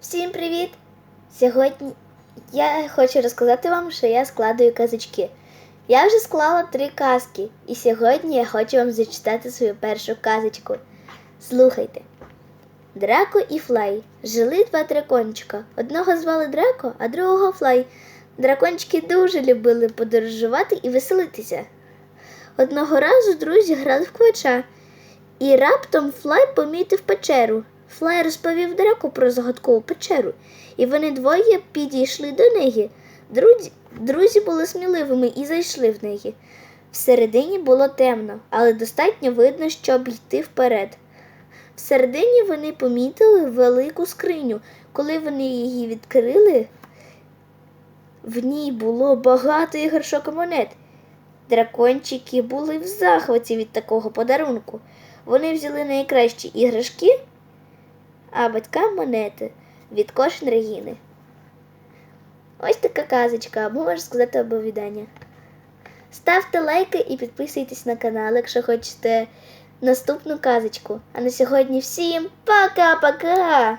Всім привіт! Сьогодні я хочу розказати вам, що я складую казочки. Я вже склала три казки, і сьогодні я хочу вам зачитати свою першу казочку. Слухайте. Драко і Флай жили два дракончика. Одного звали Драко, а другого Флай. Дракончики дуже любили подорожувати і веселитися. Одного разу друзі грали в квача, і раптом Флай помітив печеру. Флай розповів Драку про загадкову печеру, і вони двоє підійшли до неї. Друзі, друзі були сміливими і зайшли в неї. Всередині було темно, але достатньо видно, щоб йти вперед. Всередині вони помітили велику скриню. Коли вони її відкрили, в ній було багато іграшок і монет. Дракончики були в захваті від такого подарунку. Вони взяли найкращі іграшки, а батькам монети від кошен Регіни. Ось така казочка, або можна сказати оповідання. Ставте лайки і підписуйтесь на канал, якщо хочете наступну казочку. А на сьогодні всім пока-пока!